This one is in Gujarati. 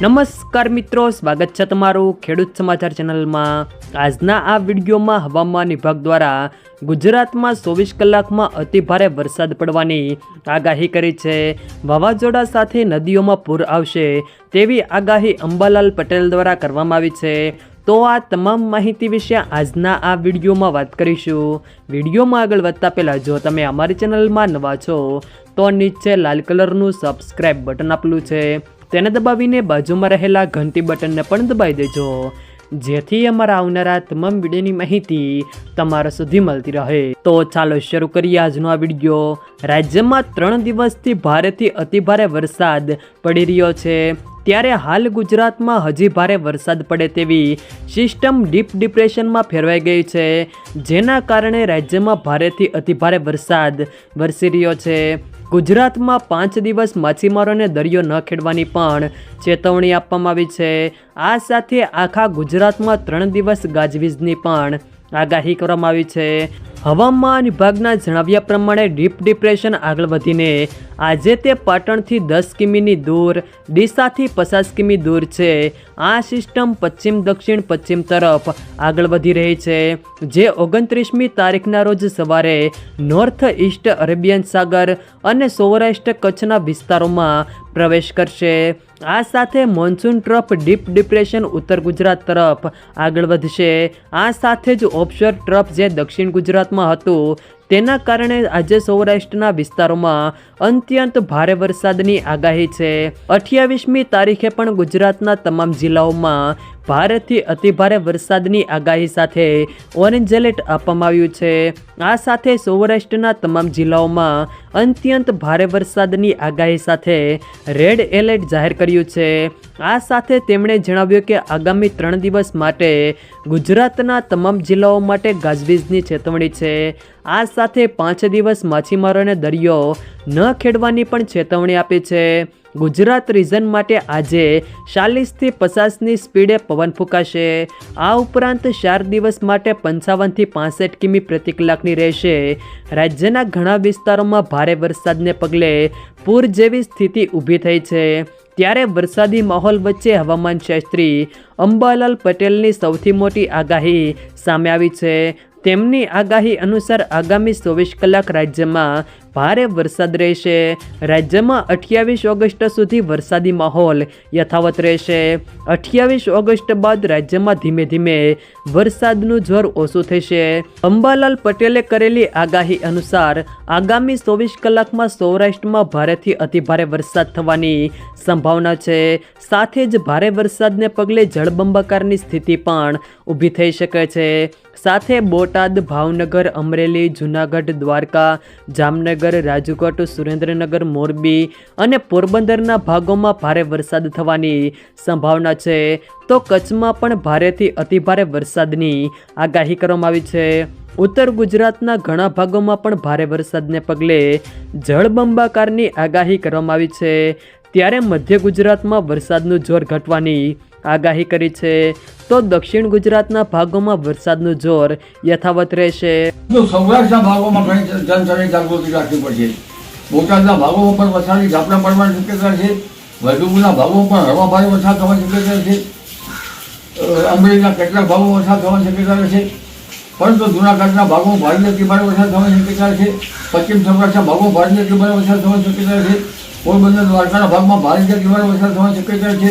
નમસ્કાર મિત્રો, સ્વાગત છે તમારું ખેડૂત સમાચાર ચેનલમાં. આજના આ વિડીયોમાં હવામાન વિભાગ દ્વારા ગુજરાતમાં ચોવીસ કલાકમાં અતિભારે વરસાદ પડવાની આગાહી કરી છે. વાવાઝોડા સાથે નદીઓમાં પૂર આવશે તેવી આગાહી અંબાલાલ પટેલ દ્વારા કરવામાં આવી છે. તો આ તમામ માહિતી વિશે આજના આ વિડીયોમાં વાત કરીશું. વિડીયોમાં આગળ વધતા પહેલાં, જો તમે અમારી ચેનલમાં નવા છો, તો નીચે લાલ કલરનું સબસ્ક્રાઈબ બટન આપેલું છે. તેને દબાવીને બાજુમાં રહેલા ઘંટી બટનને પણ દબાવી દેજો. જેથી અમારા આવનારા તમામ વિડીયોની માહિતી તમારા સુધી મળતી રહે. તો ચાલો શરૂ કરીએ આજનો આ વીડિયો. રાજ્યમાં ત્રણ દિવસથી ભારેથી અતિભારે વરસાદ પડી રહ્યો છે. ત્યારે હાલ ગુજરાતમાં હજી ભારે વરસાદ પડે તેવી સિસ્ટમ ડીપ ડિપ્રેશનમાં ફેરવાઈ ગઈ છે. જેના કારણે રાજ્યમાં ભારેથી અતિભારે વરસાદ વરસી રહ્યો છે. ગુજરાતમાં પાંચ દિવસ માછીમારોને દરિયો ન ખેડવાની પણ ચેતવણી આપવામાં આવી છે. આ સાથે આખા ગુજરાતમાં ત્રણ દિવસ ગાજવીજની પણ આગાહી કરવામાં આવી છે. હવામાન વિભાગના જણાવ્યા પ્રમાણે ડીપ ડિપ્રેશન આગળ વધીને આજે તે પાટણથી દસ કિમીની દૂર, ડીસાથી પચાસ કિમી દૂર છે. આ સિસ્ટમ પશ્ચિમ, દક્ષિણ, પશ્ચિમ તરફ આગળ વધી રહી છે. જે ઓગણત્રીસમી તારીખના રોજ સવારે નોર્થ ઈસ્ટ અરેબિયન સાગર અને સૌરાષ્ટ્ર કચ્છના વિસ્તારોમાં પ્રવેશ કરશે. આ સાથે મોન્સૂન ટ્રફ ડીપ ડિપ્રેશન ઉત્તર ગુજરાત તરફ આગળ વધશે. આ સાથે જ ઓફશોર ટ્રફ જે દક્ષિણ ગુજરાતમાં હતું, તેના કારણે આજે સૌરાષ્ટ્રના વિસ્તારોમાં અત્યંત ભારે વરસાદની આગાહી છે. અઠ્યાવીસમી તારીખે પણ ગુજરાતના તમામ જિલ્લાઓમાં ભારેથી અતિભારે વરસાદની આગાહી સાથે ઓરેન્જ એલર્ટ આપવામાં આવ્યું છે. આ સાથે સૌરાષ્ટ્રના તમામ જિલ્લાઓમાં અત્યંત ભારે વરસાદની આગાહી સાથે રેડ એલર્ટ જાહેર કર્યું છે. આ સાથે તેમણે જણાવ્યું કે આગામી ત્રણ દિવસ માટે ગુજરાતના તમામ જિલ્લાઓ માટે ગાજવીજની ચેતવણી છે. આ સાથે પાંચ દિવસ માછીમારોને દરિયો ન ખેડવાની પણ ચેતવણી આપી છે. ગુજરાત રિઝન માટે આજે ચાલીસથી પચાસની સ્પીડે પવન ફૂંકાશે. આ ઉપરાંત ચાર દિવસ માટે પંચાવનથી પાસઠ કિમી પ્રતિ કલાકની રહેશે. રાજ્યના ઘણા વિસ્તારોમાં ભારે વરસાદને પગલે પૂર જેવી સ્થિતિ ઊભી થઈ છે. ત્યારે વરસાદી માહોલ વચ્ચે હવામાન શાસ્ત્રી અંબાલાલ પટેલની સૌથી મોટી આગાહી સામે આવી છે. તેમની આગાહી અનુસાર આગામી ચોવીસ કલાક રાજ્યમાં ભારે વરસાદ રહેશે. રાજ્યમાં અઠ્યાવીસ ઓગસ્ટ સુધી વરસાદી માહોલ યથાવત રહેશે. અઠ્યાવીસ ઓગસ્ટ બાદ રાજ્યમાં ધીમે ધીમે વરસાદનું જોર ઓછું થશે. અંબાલાલ પટેલે કરેલી આગાહી અનુસાર આગામી ચોવીસ કલાકમાં સૌરાષ્ટ્રમાં ભારેથી અતિભારે વરસાદ થવાની સંભાવના છે. સાથે જ ભારે વરસાદને પગલે જળબંબાકારની સ્થિતિ પણ ઊભી થઈ શકે છે. સાથે બોટાદ, ભાવનગર, અમરેલી, જૂનાગઢ, દ્વારકા, જામનગર રાજકોટ, સુરેન્દ્રનગર, મોરબી અને પોરબંદરના ભાગોમાં ભારે વરસાદ થવાની સંભાવના છે. તો કચ્છમાં પણ ભારેથી અતિભારે વરસાદની આગાહી કરવામાં આવી છે. ઉત્તર ગુજરાતના ઘણા ભાગોમાં પણ ભારે વરસાદને પગલે જળબંબાકારની આગાહી કરવામાં આવી છે. ત્યારે મધ્ય ગુજરાતમાં વરસાદનું જોર ઘટવાની આગાહી કરી છે. તો દક્ષિણ ગુજરાતના ભાગોમાં વરસાદનું જોર યથાવત રહેશે. સૌરાષ્ટ્રના ભાગોમાં ઘણી જનસંખ્યા જાગૃતિ રાખવી પડશે. બોટાદના ભાગોમાં પણ વરસાદની ઝાપટા પડવાની શક્યતા છે. વૈદુપુરના ભાગોમાં પણ હળવા ભારે વરસાદ થવાની શક્યતા છે. અમરેલીના કેટલાક ભાગો વરસાદ થવાની શક્યતા છે પરંતુ જૂનાગઢના ભાગોમાં ભારે અતિ ભારે વરસાદ થવાની શક્યતા છે. પશ્ચિમ સૌરાષ્ટ્રના ભાગોમાં ભારે અતિ ભારે વરસાદ થવાની શક્યતા છે. પોરબંદર દ્વારકાના ભાગમાં ભારે અતિ ભારે વરસાદ થવાની શક્યતા છે.